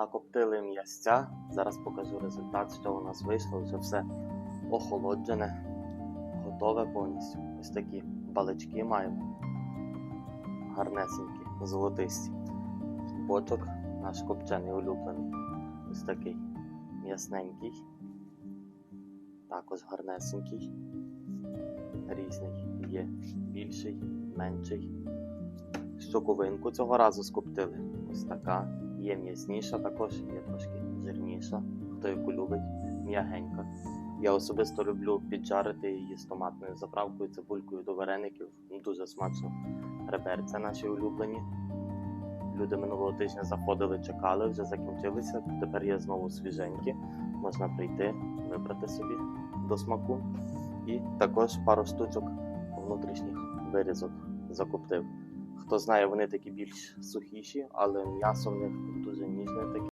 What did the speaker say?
Накоптили м'ясця. Зараз покажу результат, що у нас вийшло. Вже все охолоджене, готове повністю. Ось такі балички маємо. Гарнесенькі, золотисті. Бочок наш копчений улюблений. Ось такий м'ясненький. Також гарнесенький. Різний є більший, менший. Щоковинку цього разу скоптили. Ось така. Є м'ясніша, також є трошки жирніша, хто яку любить, м'ягенька. Я особисто люблю піджарити її з томатною заправкою, цибулькою до вареників. Ну, Дуже смачно. Реберця наші улюблені. Люди минулого тижня заходили, чекали, вже закінчилися. Тепер є знову свіженькі. Можна прийти, вибрати собі до смаку. І також пару штучок внутрішніх вирізок закоптив. Хто знає, вони такі більш сухіші, але м'ясо в них дуже ніжне таке.